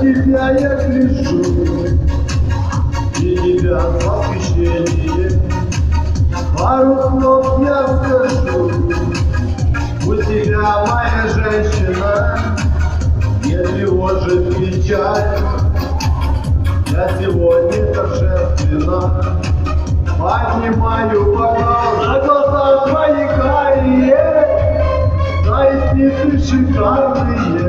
тебя я гляжу, и тебя восхищение. Пару слов я скажу, у тебя моя женщина, не тревожит печаль. Я сегодня торжественно поднимаю бокал. На глаза твои карие, за ресницы шикарные,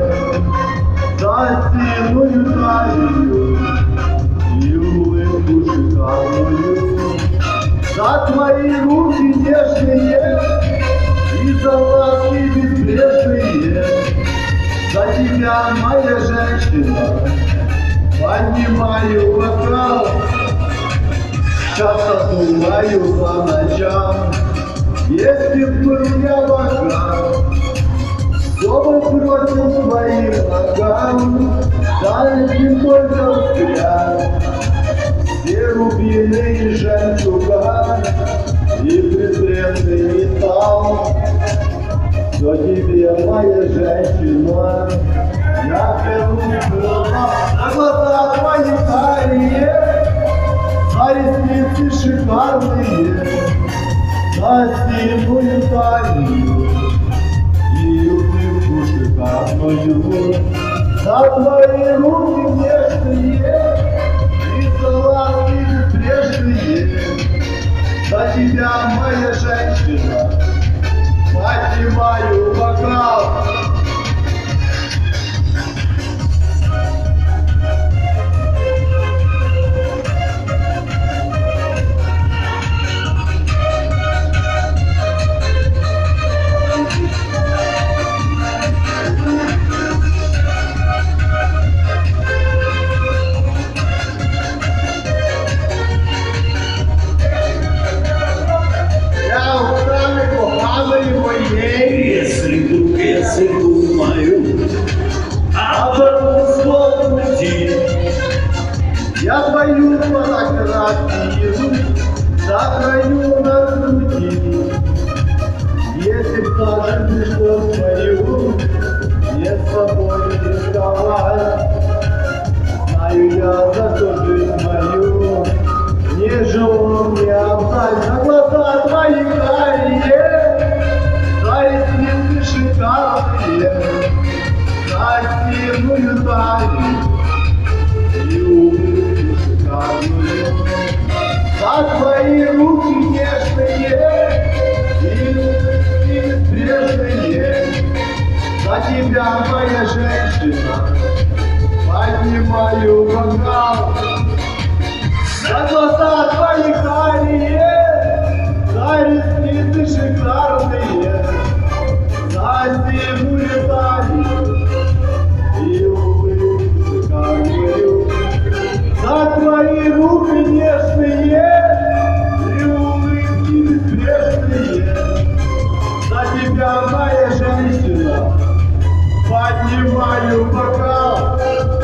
тебя, моя женщина, поднимаю бокал, часто думаю по ночам, если б был я богат, кто бы бросил своим ногам, дальше только взгляд, все рубины и жемчуга, и презренный металл, все тебе, моя женщина, я беру на глаза твои карие, а ресницы шикарные, за сильную талию и улыбку шикарную, за твои руки нежные и ласки безбрежные, за тебя, моя женщина, поднимаю бокал. Я Я твою фотографию сохраню на груди. Если скажешь, что свою не с собой рисковать, знаю я за что жизнь мою не живу, не отдать на глаза твои карие, за ресницы шикарные, за сильную тебя, моя женщина, поднимаю бокал. За глаза тебя, моя женщина, поднимаю бокал.